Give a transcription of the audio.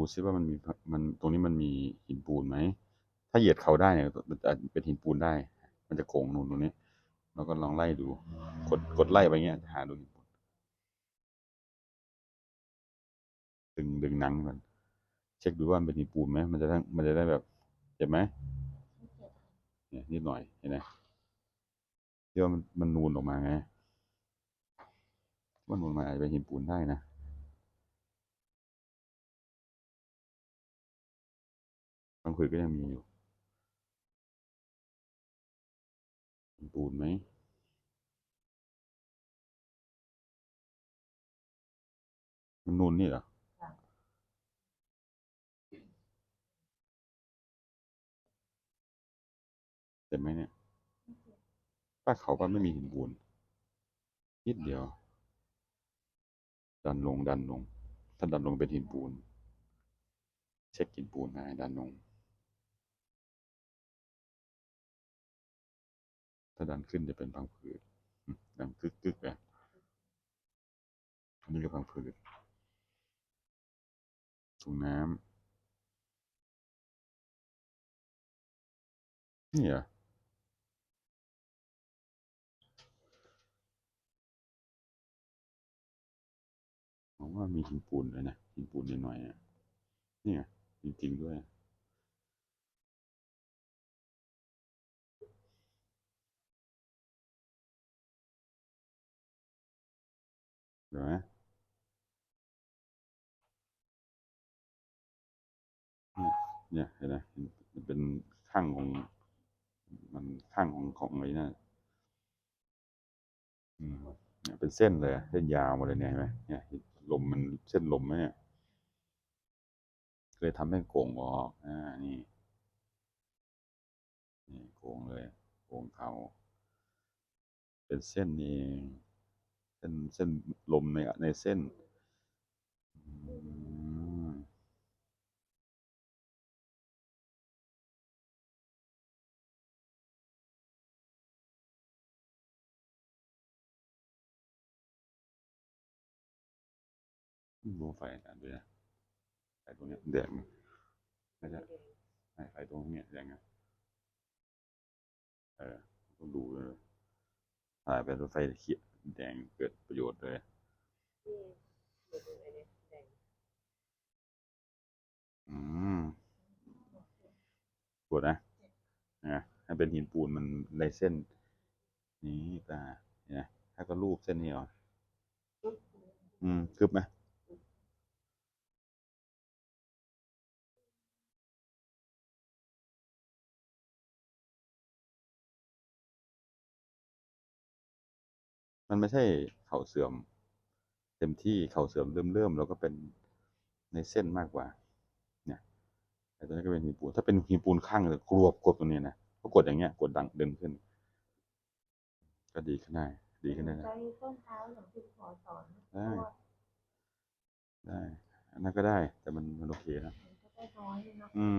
ดูซิว่ามันมีมันตรงนี้มันมีหินปูนไหม ถ้าเหยียดเขาได้เนี่ยมันจะเป็นหินปูนได้ มันจะโค้งนูนตรงนี้เราก็ลองไล่ดู กดกดไล่ไปเงี้ยหาดูหินปูนดึงดึงหนังมันเช็คดูว่ามันเป็นหินปูนไหมมันจะได้มันจะได้แบบเจ็บไหมเนี่ยนิดหน่อยเห็นไหมที่ว่ามันมันนูนออกมาไงว่านูนมาอาจจะเป็นหินปูนได้นะางผืนก็ยังมีอยู่หินปูนไหมมันนูนนี่เหรอเห็นไหมเนี่ยป้าเขาป้าไม่มีหินปูนนิดเดียว ดันลงดันลง ถ้าดันลงเป็นหินปูน เช็คหินปูนได้ดันลง ถ้าดันขึ้นจะเป็นพังผืดดังกึกกึกอะอันนี้ก็พังผืดถุงน้ำนี่เหรอผมว่ามีหินปูนเลยนะหินปูนนิดหน่อยๆอะนี่ไงจริงๆด้วย เห็นไหมเนี่ยเนี่ยเห็นไหมมันเป็นข้างของ มันข้างของของไอ้นั่นอืมเนี่ยเป็นเส้นเลย เส้นยาวมาเลยเนี่ยเห็นไหมเนี่ยลมมันเส้นลมไหมเนี่ยเคยทำให้โก่งออกอ่านี่นี่โก่งเลยโก่งเขาเป็นเส้นเอง เส้นเส้นลมในในเส้นดูไฟอันด้วยนะไฟตรงเนี้ยแดงไม่ใช่ไฟตรงเนี้ยแดงนะเออต้องดูเลยถ่ายเป็นไฟเขียว แดงเกิดประโยชน์เลยที่อยู่ตรงไหนเนี่ยแดงอืมปวดนะนะให้เป็นหินปูนมันลายเส้น นี้ตาเนี่ยถ้าก็รูปเส้นนี้เหรอปุ๊บอืมคืบไหม มันไม่ใช่เข่าเสื่อม เต็มที่เข่าเสื่อมเริ่มเริ่มเราก็เป็นในเส้นมากกว่า เนี่ยไอ้ตัวนี้ก็เป็นหินปูน ถ้าเป็นหินปูนข้างเลยกรวบกดตรงนี้นะก็กดอย่างเงี้ย กดดังดึงขึ้น ก็ดีขึ้นได้ ดีขึ้นได้นะใช้ต้นเท้าอย่างที่หมอสอนได้เพราะว่าได้อันนั้นก็ได้ แต่มันมันโอเคนะมันก็ได้น้อยเนาะอืม